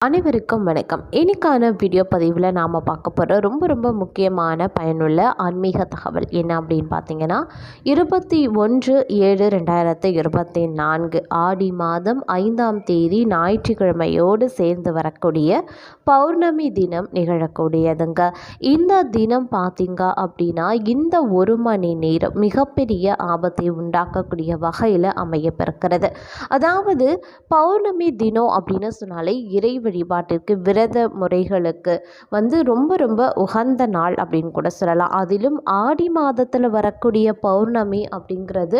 அனைவருக்கும் வணக்கம். இன்னைக்கான வீடியோ பதிவில் நாம் பார்க்க போகிற ரொம்ப ரொம்ப முக்கியமான பயனுள்ள ஆன்மீக தகவல் என்ன அப்படின்னு பார்த்தீங்கன்னா இருபத்தி ஒன்று ஏழு ரெண்டாயிரத்து இருபத்தி நான்கு ஆடி மாதம் ஐந்தாம் தேதி ஞாயிற்றுக்கிழமையோடு சேர்ந்து வரக்கூடிய பௌர்ணமி தினம் நிகழக்கூடியதுங்க. இந்த தினம் பார்த்தீங்க அப்படின்னா இந்த ஒரு மணி நேரம் மிகப்பெரிய ஆபத்தை உண்டாக்கக்கூடிய வகையில் அமையப்பெறுகிறது அதாவது பௌர்ணமி தினம் அப்படின்னு சொன்னாலே இறைவன் வழிபாட்டிற்கு விரத முறைகளுக்கு வந்து ரொம்ப ரொம்ப உகந்த நாள் அப்படின்னு கூட சொல்லலாம். அதிலும் ஆடி மாதத்தில் வரக்கூடிய பௌர்ணமி அப்படிங்கிறது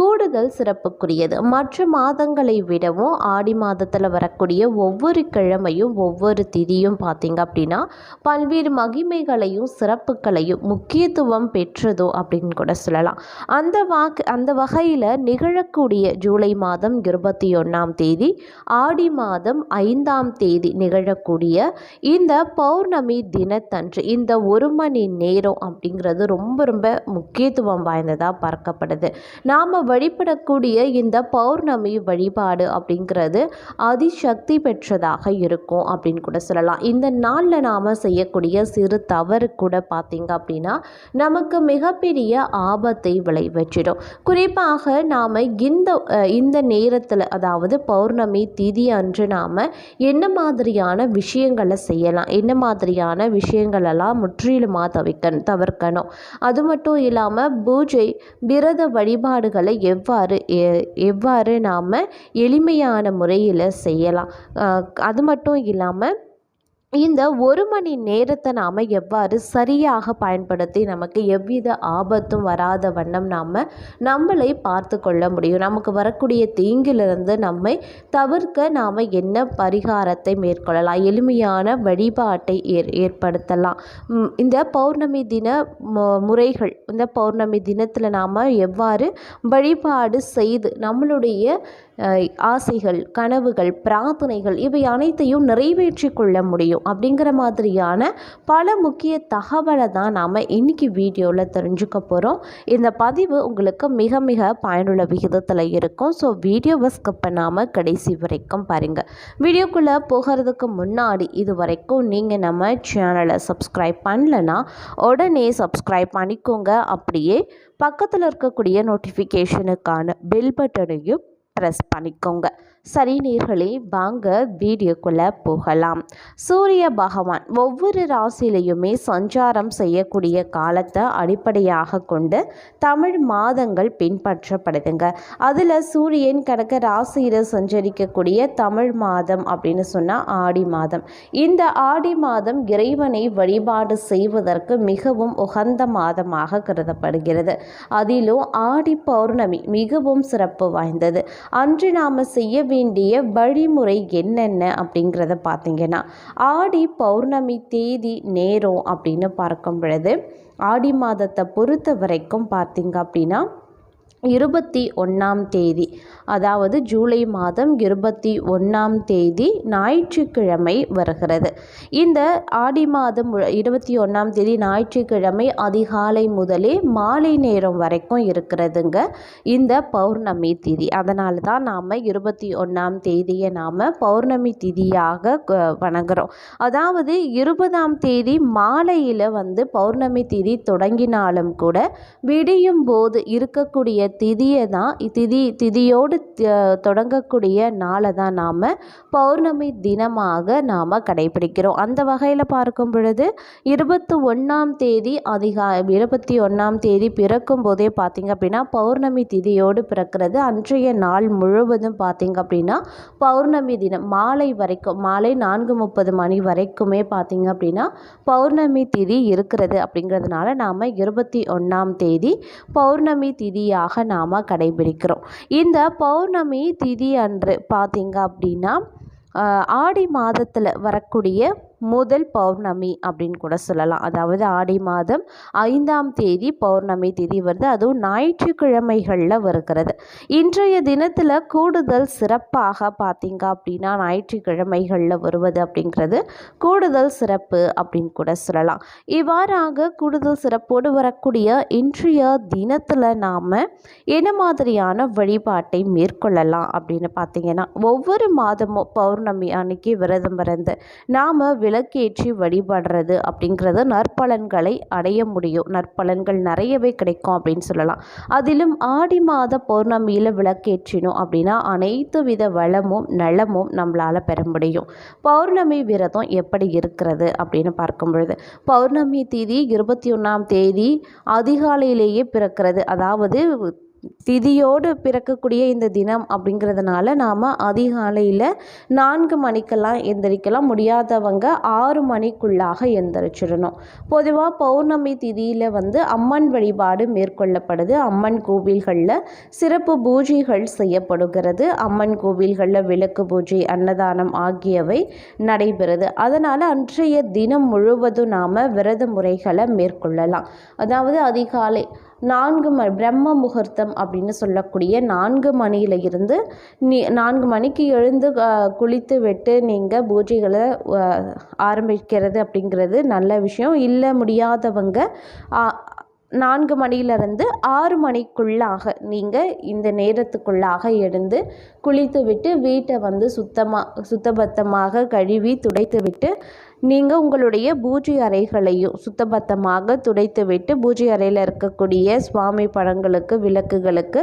கூடுதல் சிறப்புக்குரியது. மற்ற மாதங்களை விடவும் ஆடி மாதத்தில் வரக்கூடிய ஒவ்வொரு கிழமையும் ஒவ்வொரு திதியும் பார்த்திங்க அப்படின்னா பல்வேறு மகிமைகளையும் சிறப்புகளையும் முக்கியத்துவம் பெற்றதோ அப்படின்னு கூட சொல்லலாம். அந்த வாக்கு அந்த வகையில் நிகழக்கூடிய ஜூலை மாதம் இருபத்தி ஒன்றாம் தேதி ஆடி மாதம் ஐந்தாம் தேதி நிகழக்கூடிய இந்த பௌர்ணமி தினத்தன்று இந்த ஒரு மணி நேரம் அப்படிங்கிறது ரொம்ப ரொம்ப முக்கியத்துவம் வாய்ந்ததாக பார்க்கப்படுது. நாம் வழிபடக்கூடிய இந்த பௌர்ணமி வழிபாடு அப்படிங்கிறது அதிசக்தி பெற்றதாக இருக்கும் அப்படின்னு கூட சொல்லலாம். இந்த நாளில் நாம் செய்யக்கூடிய சிறு தவறு கூட பார்த்திங்க அப்படின்னா நமக்கு மிகப்பெரிய ஆபத்தை விளைவிச்சிடும். குறிப்பாக நாம் இந்த இந்த நேரத்தில் அதாவது பௌர்ணமி திதி அன்று நாம் என்ன மாதிரியான விஷயங்களை செய்யலாம். என்ன மாதிரியான விஷயங்களெல்லாம் முற்றிலுமாக தவிக்க தவிர்க்கணும். அது மட்டும் இல்லாமல் பூஜை விரத வழிபாடுகளை எவ்வாறு எவ்வாறு நாம் எளிமையான முறையில் செய்யலாம். அது மட்டும் இல்லாமல் இந்த ஒரு மணி நேரத்தை நாம் எவ்வாறு சரியாக பயன்படுத்தி நமக்கு எவ்வித ஆபத்தும் வராத வண்ணம் நாம் நம்மளை பார்த்து கொள்ள முடியும். நமக்கு வரக்கூடிய தீங்கிலிருந்து நம்மை தவிர்க்க நாம் என்ன பரிகாரத்தை மேற்கொள்ளலாம்? எளிமையான வழிபாட்டை ஏற் ஏற்படுத்தலாம். இந்த பௌர்ணமி தின முறைகள் இந்த பௌர்ணமி தினத்தில் நாம் எவ்வாறு வழிபாடு செய்து நம்மளுடைய ஆசைகள் கனவுகள் பிரார்த்தனைகள் இவை அனைத்தையும் நிறைவேற்றி கொள்ள முடியும். அப்படிங்கிற மாதிரியான பல முக்கிய தகவலை தான் நாம் இன்றைக்கி வீடியோவில் தெரிஞ்சுக்க போகிறோம் இந்த பதிவு உங்களுக்கு மிக மிக பயனுள்ள விகிதத்தில் இருக்கும். ஸோ வீடியோவை ஸ்கிப் பண்ணாமல் கடைசி வரைக்கும் பாருங்கள் வீடியோக்குள்ளே போகிறதுக்கு முன்னாடி இது வரைக்கும் நீங்கள் நம்ம சேனலை சப்ஸ்கிரைப் பண்ணலன்னா உடனே சப்ஸ்கிரைப் பண்ணிக்கோங்க. அப்படியே பக்கத்தில் இருக்கக்கூடிய நோட்டிஃபிகேஷனுக்கான பெல் பட்டனையும் ப்ரெஸ் பண்ணிக்கோங்க. சரி நீர்களே வாங்க வீடியோக்குள்ளே போகலாம். சூரிய பகவான் ஒவ்வொரு ராசியிலையுமே சஞ்சாரம் செய்யக்கூடிய காலத்தை அடிப்படையாக கொண்டு தமிழ் மாதங்கள் பின்பற்றப்படுதுங்க. அதில் சூரியன் கணக்க ராசியில் சஞ்சரிக்கக்கூடிய தமிழ் மாதம் அப்படின்னு சொன்னால் ஆடி மாதம். இந்த ஆடி மாதம் இறைவனை வழிபாடு செய்வதற்கு மிகவும் உகந்த மாதமாக கருதப்படுகிறது. அதிலும் ஆடி பௌர்ணமி மிகவும் சிறப்பு வாய்ந்தது. அன்று நாம் செய்ய வேண்டிய வழிமுறை என்னென்ன அப்படிங்கிறத பார்த்தீங்கன்னா ஆடி பௌர்ணமி தேதி நேரம் அப்படின்னு பார்க்கும் பொழுது ஆடி மாதத்தை பொறுத்த வரைக்கும் பார்த்தீங்க அப்படின்னா இருபத்தி ஒன்றாம் தேதி அதாவது ஜூலை மாதம் இருபத்தி ஒன்றாம் தேதி ஞாயிற்றுக்கிழமை வருகிறது. இந்த ஆடி மாதம் இருபத்தி ஒன்றாம் தேதி ஞாயிற்றுக்கிழமை அதிகாலை முதலே மாலை நேரம் வரைக்கும் இருக்கிறதுங்க இந்த பௌர்ணமி திதி. அதனால தான் நாம் இருபத்தி ஒன்றாம் தேதியை நாம் பௌர்ணமி திதியாக வணங்குறோம். அதாவது இருபதாம் தேதி மாலையில் வந்து பௌர்ணமி திதி தொடங்கினாலும் கூட விடியும் போது இருக்கக்கூடிய திதியை தான் திதி திதியோடு தொடங்கக்கூடிய நாளை தான் நாம் பௌர்ணமி தினமாக நாம் கடைபிடிக்கிறோம். அந்த வகையில் பார்க்கும் பொழுது இருபத்தி ஒன்றாம் தேதி அதிகா இருபத்தி ஒன்றாம் தேதி பிறக்கும் போதே பார்த்திங்க அப்படின்னா பௌர்ணமி திதியோடு பிறக்கிறது. அன்றைய நாள் முழுவதும் பார்த்திங்க அப்படின்னா பௌர்ணமி தினம் மாலை வரைக்கும் மாலை நான்கு முப்பது மணி வரைக்குமே பார்த்திங்க அப்படின்னா பௌர்ணமி திதி இருக்கிறது. அப்படிங்கிறதுனால நாம் இருபத்தி ஒன்றாம் தேதி பௌர்ணமி திதியாக நாம் கடைபிடிக்கிறோம். இந்த பௌர்ணமி திதி அன்று பார்த்திங்க அப்படின்னா ஆடி மாதத்தில் வரக்கூடிய முதல் பௌர்ணமி அப்படின்னு கூட சொல்லலாம். அதாவது ஆடி மாதம் ஐந்தாம் தேதி பௌர்ணமி தேதி வருது. அதுவும் ஞாயிற்றுக்கிழமைகளில் வருகிறது. இன்றைய தினத்தில் கூடுதல் சிறப்பாக பார்த்தீங்க அப்படின்னா ஞாயிற்றுக்கிழமைகளில் வருவது அப்படிங்கிறது கூடுதல் சிறப்பு அப்படின்னு கூட சொல்லலாம். இவ்வாறாக கூடுதல் சிறப்போடு வரக்கூடிய இன்றைய தினத்தில் நாம் என்ன மாதிரியான வழிபாட்டை மேற்கொள்ளலாம் அப்படின்னு பார்த்தீங்கன்னா ஒவ்வொரு மாதமும் பௌர்ணமி அன்னைக்கு விரதம் பிறந்து நாம் விளக்கேற்றி வழிபடுறது அப்படிங்கிறது நற்பலன்களை அடைய முடியும். நற்பலன்கள் நிறையவே கிடைக்கும் அப்படின்னு சொல்லலாம். அதிலும் ஆடி மாத பௌர்ணமியில் விளக்கேற்றினோம் அப்படின்னா அனைத்து வித வளமும் நலமும் நம்மளால் பெற முடியும். பௌர்ணமி விரதம் எப்படி இருக்கிறது அப்படின்னு பார்க்கும் பொழுது பௌர்ணமி தேதி இருபத்தி ஒன்றாம் தேதி அதிகாலையிலேயே பிறக்கிறது. அதாவது திதியோடு பிறக்கக்கூடிய இந்த தினம் அப்படிங்கிறதுனால நாம் அதிகாலையில் நான்கு மணிக்கெல்லாம் எந்திரிக்கலாம். முடியாதவங்க ஆறு மணிக்குள்ளாக எந்திரிச்சிடணும். பொதுவாக பௌர்ணமி திதியில் வந்து அம்மன் வழிபாடு மேற்கொள்ளப்படுது. அம்மன் கோவில்களில் சிறப்பு பூஜைகள் செய்யப்படுகிறது. அம்மன் கோவில்களில் விளக்கு பூஜை அன்னதானம் ஆகியவை நடைபெறுது. அதனால் அன்றைய தினம் முழுவதும் நாம் விரத முறைகளை மேற்கொள்ளலாம். அதாவது அதிகாலை நான்கு ம பிரம்ம முகூர்த்தம் அப்படின்னு சொல்லக்கூடிய நான்கு மணியில் இருந்து நீ நான்கு மணிக்கு எழுந்து குளித்து விட்டு நீங்கள் பூஜைகளை ஆரம்பிக்கிறது அப்படிங்கிறது நல்ல விஷயம். இல்லை முடியாதவங்க நான்கு மணியிலிருந்து ஆறு மணிக்குள்ளாக நீங்கள் இந்த நேரத்துக்குள்ளாக எழுந்து குளித்து விட்டு வீட்டை வந்து சுத்தமாக சுத்தபத்தமாக கழுவி துடைத்து விட்டு நீங்கள் உங்களுடைய பூஜை அறைகளையும் சுத்தபத்தமாக துடைத்து விட்டு பூஜை அறையில் இருக்கக்கூடிய சுவாமி படங்களுக்கு விளக்குகளுக்கு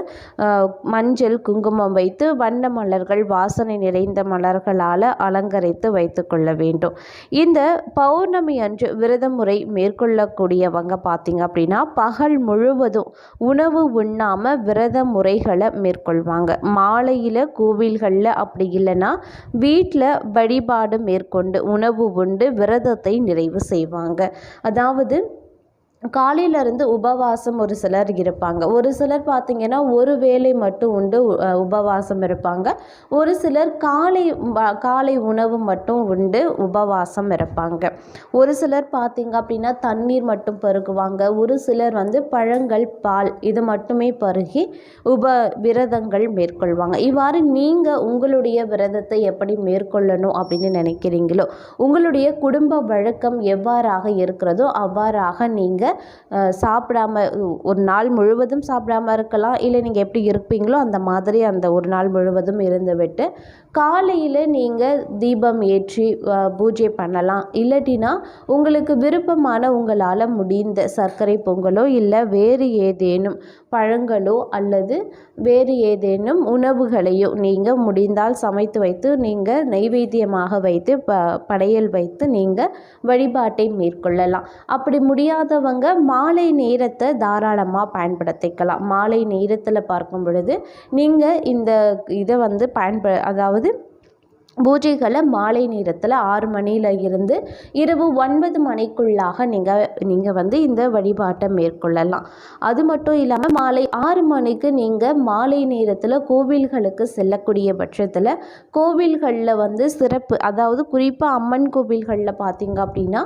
மஞ்சள் குங்குமம் வைத்து வண்ண மலர்கள் வாசனை நிறைந்த மலர்களால் அலங்கரித்து வைத்து கொள்ள வேண்டும். இந்த பௌர்ணமி அன்று விரத முறை மேற்கொள்ளக்கூடியவங்க பார்த்தீங்க அப்படின்னா பகல் முழுவதும் உணவு உண்ணாமல் விரத முறைகளை மேற்கொள்வாங்க. மாலையில் கோவில்களில் அப்படி இல்லைன்னா வீட்டில் வழிபாடு மேற்கொண்டு உணவு உண்டு விரதத்தை நிறைவு செய்வாங்க. அதாவது காலையிலேருந்து உபவாசம் ஒரு சிலர் இருப்பாங்க. ஒரு சிலர் பார்த்திங்கன்னா ஒரு வேளை மட்டும் உண்டு உபவாசம் இருப்பாங்க. ஒரு சிலர் காலை காலை உணவு மட்டும் உண்டு உபவாசம் இருப்பாங்க. ஒரு சிலர் பார்த்திங்க அப்படின்னா தண்ணீர் மட்டும் பருகுவாங்க. ஒரு சிலர் வந்து பழங்கள் பால் இது மட்டுமே பருகி உப விரதங்கள் மேற்கொள்வாங்க. இவ்வாறு நீங்கள் உங்களுடைய விரதத்தை எப்படி மேற்கொள்ளணும் அப்படின்னு நினைக்கிறீங்களோ உங்களுடைய குடும்ப வழக்கம் எவ்வாறாக இருக்கிறதோ அவ்வாறாக நீங்கள் சாப்பிடாம ஒரு நாள் முழுவதும் சாப்பிடாம இருக்கலாம். இல்லை நீங்கள் எப்படி இருப்பீங்களோ அந்த மாதிரி அந்த ஒரு நாள் முழுவதும் இருந்துவிட்டு காலையில் நீங்கள் தீபம் ஏற்றி பூஜை பண்ணலாம். இல்லாட்டினா உங்களுக்கு விருப்பமான உங்களால் முடிந்த சர்க்கரை பொங்கலோ இல்லை வேறு ஏதேனும் பழங்களோ அல்லது வேறு ஏதேனும் உணவுகளையோ நீங்கள் முடிந்தால் சமைத்து வைத்து நீங்கள் நைவேத்தியமாக வைத்து ப படையல் வைத்து நீங்கள் வழிபாட்டை மேற்கொள்ளலாம். அப்படி முடியாதவங்க மாலை நேரத்தை தாராளமாக பயன்படுத்திக்கலாம். மாலை நேரத்தில் பார்க்கும் பொழுது நீங்கள் இந்த இதை வந்து பயன்ப அதாவது பூஜைகளை மாலை நேரத்தில் ஆறு மணியில் இருந்து இரவு ஒன்பது மணிக்குள்ளாக நீங்கள் நீங்கள் வந்து இந்த வழிபாட்டை மேற்கொள்ளலாம். அது மட்டும் இல்லாமல் மாலை ஆறு மணிக்கு நீங்கள் மாலை நேரத்தில் கோவில்களுக்கு செல்லக்கூடிய பட்சத்தில் கோவில்களில் வந்து சிறப்பு அதாவது குறிப்பாக அம்மன் கோவில்களில் பார்த்தீங்க அப்படின்னா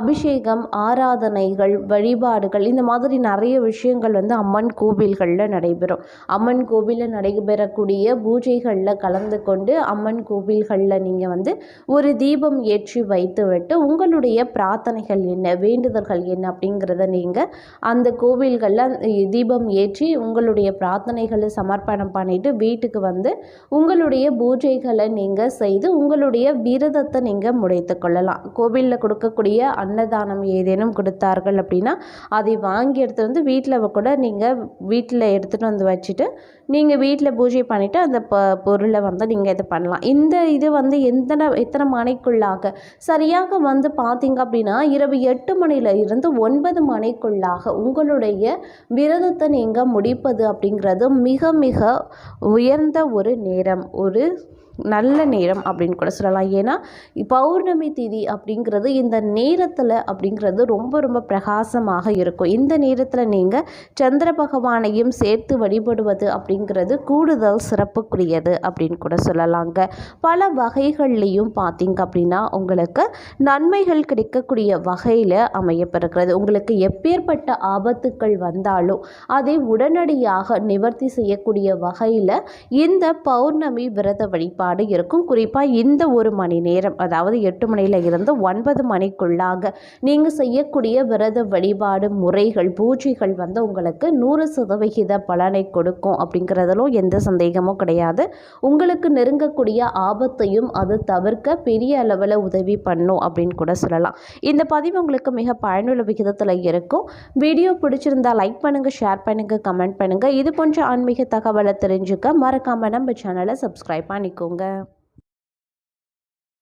அபிஷேகம் ஆராதனைகள் வழிபாடுகள் இந்த மாதிரி நிறைய விஷயங்கள் வந்து அம்மன் கோவில்களில் நடைபெறும். அம்மன் கோவிலில் நடைபெறக்கூடிய பூஜைகளில் கலந்து கொண்டு அம்மன் கோவில்கள் கோவில்களில் நீங்கள் வந்து ஒரு தீபம் ஏற்றி வைத்துவிட்டு உங்களுடைய பிரார்த்தனைகள் என்ன வேண்டுதல்கள் என்ன அப்படிங்கிறத நீங்கள் அந்த கோவில்களில் தீபம் ஏற்றி உங்களுடைய பிரார்த்தனைகளை சமர்ப்பணம் பண்ணிவிட்டு வீட்டுக்கு வந்து உங்களுடைய பூஜைகளை நீங்கள் செய்து உங்களுடைய விரதத்தை நீங்கள் முடித்து கொள்ளலாம். கோவிலில் கொடுக்கக்கூடிய அன்னதானம் ஏதேனும் கொடுத்தார்கள் அப்படின்னா அதை வாங்கி எடுத்துகிட்டு வந்து வீட்டில் கூட நீங்கள் வீட்டில் எடுத்துகிட்டு வந்து வச்சுட்டு நீங்கள் வீட்டில் பூஜை பண்ணிவிட்டு அந்த ப பொருளை வந்து நீங்கள் இது பண்ணலாம். இந்த இது வந்து எத்தனை எத்தனை மணிக்குள்ளாக? சரியாக வந்து பார்த்தீங்க அப்படின்னா இரவு எட்டு மணியில் இருந்து ஒன்பது மணிக்குள்ளாக உங்களுடைய விரதத்தை நீங்கள் முடிப்பது அப்படிங்கிறது மிக மிக உயர்ந்த ஒரு நேரம். ஒரு நல்ல நேரம் அப்படின்னு கூட சொல்லலாம். ஏன்னா பௌர்ணமி திதி அப்படிங்கிறது இந்த நேரத்தில் அப்படிங்கிறது ரொம்ப ரொம்ப பிரகாசமாக இருக்கும். இந்த நேரத்தில் நீங்கள் சந்திர பகவானையும் சேர்த்து வழிபடுவது அப்படிங்கிறது கூடுதல் சிறப்புக்குரியது அப்படின்னு கூட சொல்லலாங்க. பல வகைகள்லேயும் பார்த்தீங்க அப்படின்னா உங்களுக்கு நன்மைகள் கிடைக்கக்கூடிய வகையில் அமையப்பெறுகிறது. உங்களுக்கு எப்பேற்பட்ட ஆபத்துக்கள் வந்தாலும் அதை உடனடியாக நிவர்த்தி செய்யக்கூடிய வகையில் இந்த பௌர்ணமி விரத வழிபாடு இருக்கும். குறிப்பாக இந்த ஒரு மணி நேரம் அதாவது எட்டு மணியில் இருந்து ஒன்பது மணிக்குள்ளாக நீங்கள் செய்யக்கூடிய விரத வழிபாடு முறைகள் பூஜைகள் வந்து உங்களுக்கு நூறு சதவிகித பலனை கொடுக்கும் அப்படிங்கிறதிலும் எந்த சந்தேகமும் கிடையாது. உங்களுக்கு நெருங்கக்கூடிய ஆபத்தையும் அது தவிர்க்க பெரிய அளவில் உதவி பண்ணும் அப்படின்னு கூட சொல்லலாம். இந்த பதிவு உங்களுக்கு மிக பயனுள்ள விகிதத்தில் இருக்கும். வீடியோ பிடிச்சிருந்தா லைக் பண்ணுங்கள் ஷேர் பண்ணுங்கள் கமெண்ட் பண்ணுங்கள் இது போன்ற ஆன்மீக தகவலை தெரிஞ்சுக்க மறக்காமல் நம்ம சேனலை சப்ஸ்கிரைப் பண்ணிக்கோங்க. होगा